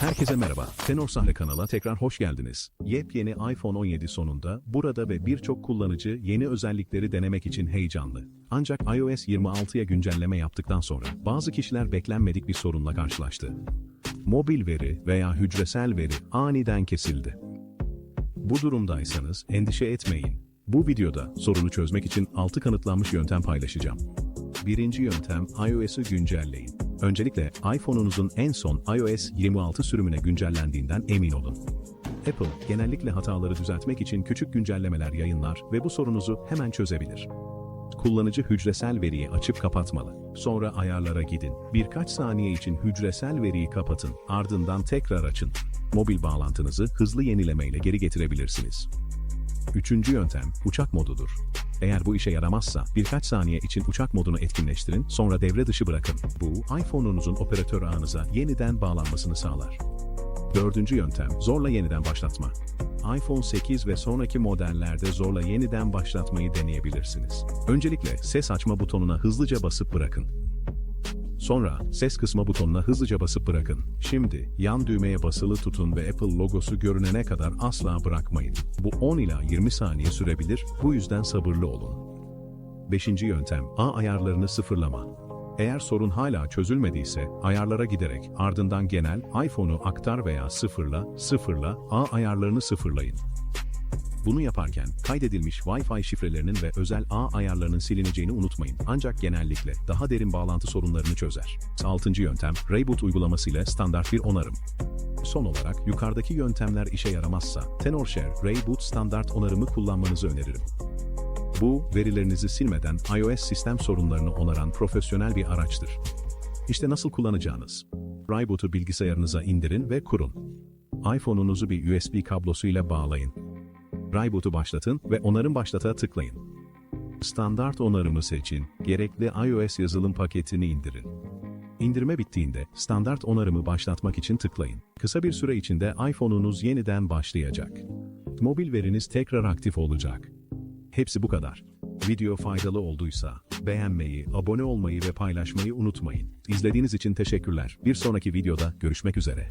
Herkese merhaba. Tenor Sahne kanala tekrar hoş geldiniz. Yepyeni iPhone 17 sonunda burada ve birçok kullanıcı yeni özellikleri denemek için heyecanlı. Ancak iOS 26'ya güncelleme yaptıktan sonra bazı kişiler beklenmedik bir sorunla karşılaştı. Mobil veri veya hücresel veri aniden kesildi. Bu durumdaysanız endişe etmeyin. Bu videoda sorunu çözmek için 6 kanıtlanmış yöntem paylaşacağım. Birinci yöntem iOS'u güncelleyin. Öncelikle iPhone'unuzun en son iOS 26 sürümüne güncellendiğinden emin olun. Apple genellikle hataları düzeltmek için küçük güncellemeler yayınlar ve bu sorunuzu hemen çözebilir. Kullanıcı hücresel veriyi açıp kapatmalı. Sonra ayarlara gidin. Birkaç saniye için hücresel veriyi kapatın, ardından tekrar açın. Mobil bağlantınızı hızlı yenilemeyle geri getirebilirsiniz. Üçüncü yöntem uçak modudur. Eğer bu işe yaramazsa birkaç saniye için uçak modunu etkinleştirin sonra devre dışı bırakın. Bu iPhone'unuzun operatör ağınıza yeniden bağlanmasını sağlar. Dördüncü yöntem zorla yeniden başlatma. iPhone 8 ve sonraki modellerde zorla yeniden başlatmayı deneyebilirsiniz. Öncelikle ses açma butonuna hızlıca basıp bırakın. Sonra ses kısma butonuna hızlıca basıp bırakın. Şimdi yan düğmeye basılı tutun ve Apple logosu görünene kadar asla bırakmayın. Bu 10 ila 20 saniye sürebilir, bu yüzden sabırlı olun. Beşinci yöntem, A ayarlarını sıfırlama. Eğer sorun hala çözülmediyse, ayarlara giderek ardından genel iPhone'u aktar veya sıfırla, sıfırla, A ayarlarını sıfırlayın. Bunu yaparken kaydedilmiş Wi-Fi şifrelerinin ve özel ağ ayarlarının silineceğini unutmayın. Ancak genellikle daha derin bağlantı sorunlarını çözer. 6. yöntem Rayboot uygulamasıyla standart bir onarım. Son olarak yukarıdaki yöntemler işe yaramazsa TenorShare Rayboot standart onarımı kullanmanızı öneririm. Bu, verilerinizi silmeden iOS sistem sorunlarını onaran profesyonel bir araçtır. İşte nasıl kullanacağınız. Rayboot'u bilgisayarınıza indirin ve kurun. iPhone'unuzu bir USB kablosuyla bağlayın. Rayboot'u başlatın ve onarım başlata tıklayın. Standart onarımı seçin, gerekli iOS yazılım paketini indirin. İndirme bittiğinde standart onarımı başlatmak için tıklayın. Kısa bir süre içinde iPhone'unuz yeniden başlayacak. Mobil veriniz tekrar aktif olacak. Hepsi bu kadar. Video faydalı olduysa beğenmeyi, abone olmayı ve paylaşmayı unutmayın. İzlediğiniz için teşekkürler. Bir sonraki videoda görüşmek üzere.